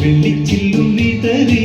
വെള്ളിച്ചില്ലും വിതറി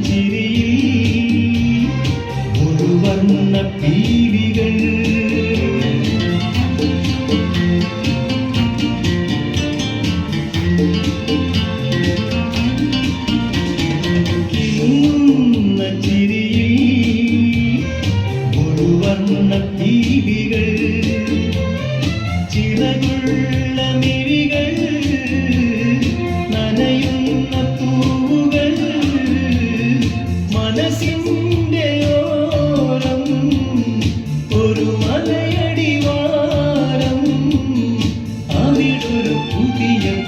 Gentili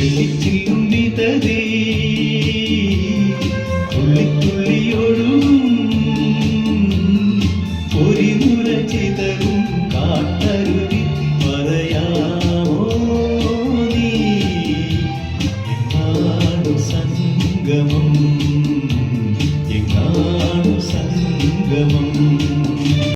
വെള്ളിച്ചില്ലും വിതതേ തുള്ളിത്തുള്ളിയൊഴും പൊരിതുര ചിതറും കാട്ടരുവി പറയാമോ നീ? എന്നാണു സംഗമം.